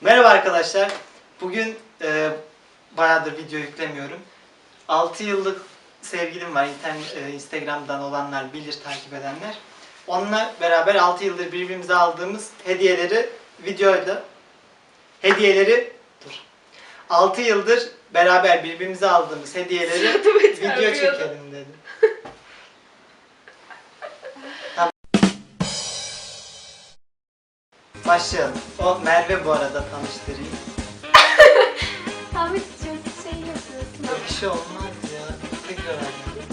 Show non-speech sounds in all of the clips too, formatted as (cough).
Merhaba arkadaşlar. Bugün e, bayağıdır video yüklemiyorum. 6 yıllık sevgilim var. İnternet, e, Instagram'dan olanlar bilir, takip edenler. Onunla beraber 6 yıldır birbirimize aldığımız hediyeleri videoyla hediyeleri dur. 6 yıldır beraber birbirimize aldığımız hediyeleri video çekelim dedim. Başlayalım. O Merve bu arada tanıştırayım. (laughs) Ahmet çok şey yapıyorsun. Bir şey olmaz ya. Tekrar anlayalım.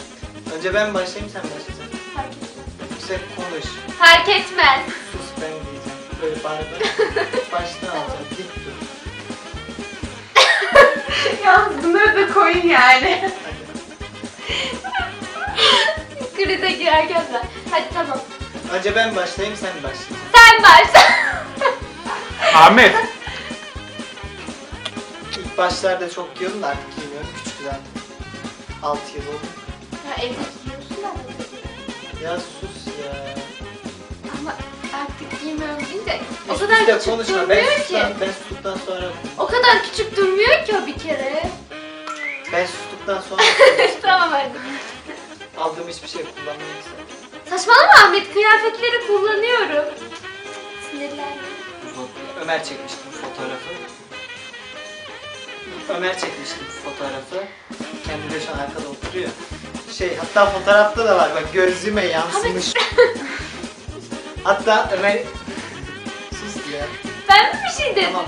Önce ben başlayayım sen başlayacaksın. Fark etmez. Yüksek konuş. Fark etmez. Sus ben diyeceğim. Böyle bağır. (laughs) Baştan alacağım. Dik dur. (laughs) Yalnız bunları da koyun yani. Kride girerken ben. Hadi tamam. Önce ben başlayayım sen başlayacaksın. Sen başla. Ahmet. İlk başlarda çok giyiyordum da artık giymiyorum. Küçük zaten. 6 yıl oldu. Ya evde giyiyorsun da. Ya sus ya. Ama artık giymiyorum deyince o kadar üste küçük konuşma. Ben durmuyor ki. sustuktan, ben sustuktan sonra O kadar küçük durmuyor ki o bir kere. ben sustuktan sonra (laughs) tamam hadi. aldığım hiçbir şey kullanmayayım Saçmalama Ahmet kıyafetleri kullanıyorum. Sinirlendim. Ömer çekmişti bu fotoğrafı. Ömer çekmişti bu fotoğrafı. Kendi de şu an arkada oturuyor. Şey hatta fotoğrafta da var bak gözlüğüme yansımış. (laughs) hatta Ömer... Sus ya. Ben mi bir şey dedim? Tamam.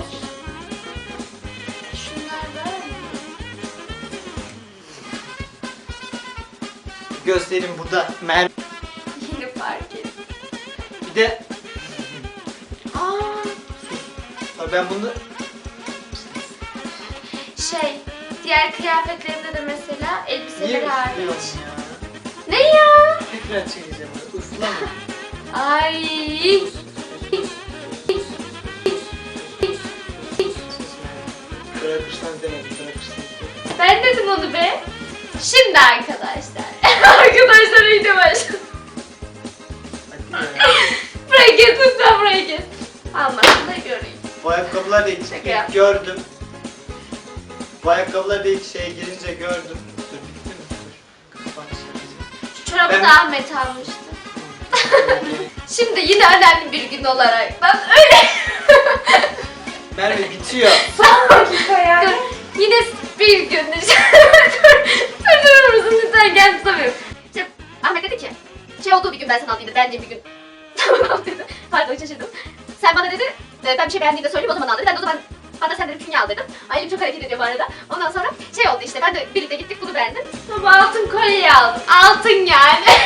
Göstereyim burada Mer... (laughs) Yine fark ettim. Bir de ben bunu... şey, diğer kıyafetlerimde de mesela Niye elbiseleri hariç. üflüyorsun ya? Ne ya? Tekrar çekeceğim. Üfleme. Ay. Bırakırsan demedim. Bırakırsan demedim. Ben dedim onu be. Şimdi arkadaşlar. (laughs) arkadaşlar ayakkabılar da ilk, Şaka ilk gördüm. Bu ayakkabılar da ilk şeye girince gördüm. Dur bitti mi? Dur. Şu çorabı Ben- da Ahmet almıştı. (laughs) Şimdi yine önemli bir gün olarak ben öyle (laughs) Merve bitiyor. Son dakika yani. Dur, yine bir gün (laughs) dur, dur durur musun lütfen gel tutamıyorum. İşte Ahmet dedi ki şey olduğu bir gün ben sana alayım dedi bence bir gün. Tamam dedi. Pardon şaşırdım. Sen bana dedi e, ben bir şey beğendiğimde söyleyeyim o zaman al dedi. Ben de o zaman bana sen dedim künye al dedim. Çok hareket ediyor bu arada. Ondan sonra şey oldu işte ben de birlikte gittik bunu beğendim. Ama altın kolyeyi aldım. Altın yani. (laughs)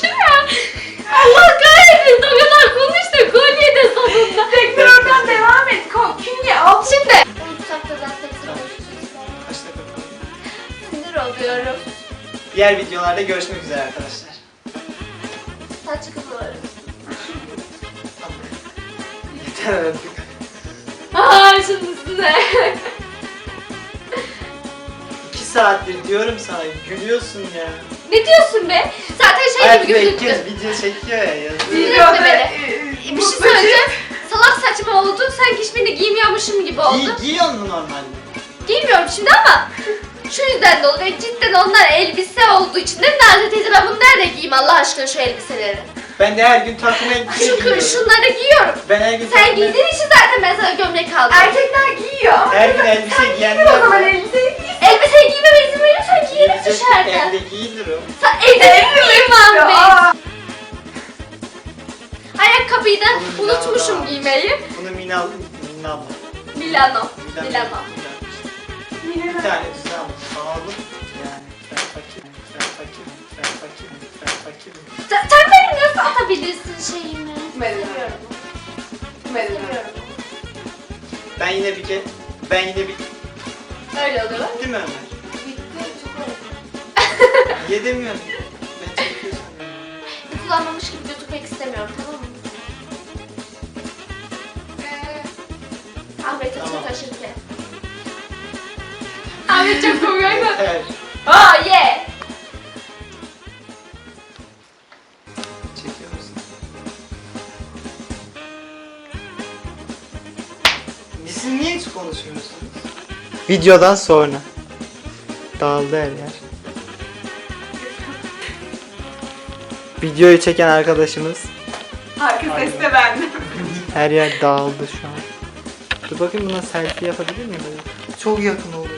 Şuna. Allah kahretsin o kadar konuştu kolye de sonunda. Tekrar oradan devam et. Ko künye al. Şimdi. Unutsak da zaten Kaç dakika kaldı? sinir oluyorum. Diğer videolarda görüşmek üzere arkadaşlar. Saç. Tamam. Yeter artık. Aa şunun üstüne. İki saattir diyorum sana gülüyorsun ya. ne diyorsun be? Zaten şey gibi Hayatımda ilk kez gözüktü. video çekiyor ya yazıyor. Videoda beni. e, Bir şey söyleyeceğim. Salak saçma oldu. Sanki hiçbirini giymiyormuşum gibi oldu. Giy, giyiyor mu normalde? Giymiyorum şimdi ama (laughs) şu yüzden de oluyor. Cidden onlar elbise olduğu için değil mi Nazlı teyze? Ben bunu nerede giyeyim Allah aşkına şu elbiseleri? Ben de her gün takım elbise Şu, giyiyorum. şunları giyiyorum. Ben her gün Sen takım giydiğin için zaten ben sana gömlek aldım. Erkekler giyiyor. Her gün elbise Sen giyenler o zaman var. elbiseyi giy. Elbiseyi giymeme izin verirsen giyerim Giyecek dışarıda. Evde giyilir o. Sen evde de giymem Pahalı. Yani ben fakirim, ben fakirim, ben fakirim, ben fakirim. Sen, sen benim nasıl atabilirsin şeyimi? Seviyorum. Gitmedim. Seviyorum. Ben yine bir ke ben yine bir... Öyle oluyor. Değil mi Ömer? Bitti. Çok. Niye demiyorsun? Oh yeah. çekiyor musun? Siz niye hiç konuşmuyorsunuz? Videodan sonra. Dağıldı her yer. Videoyu çeken arkadaşımız Arka ses de her yer dağıldı şu an. Dur bakayım buna selfie yapabilir miyim? Çok yakın oluyor.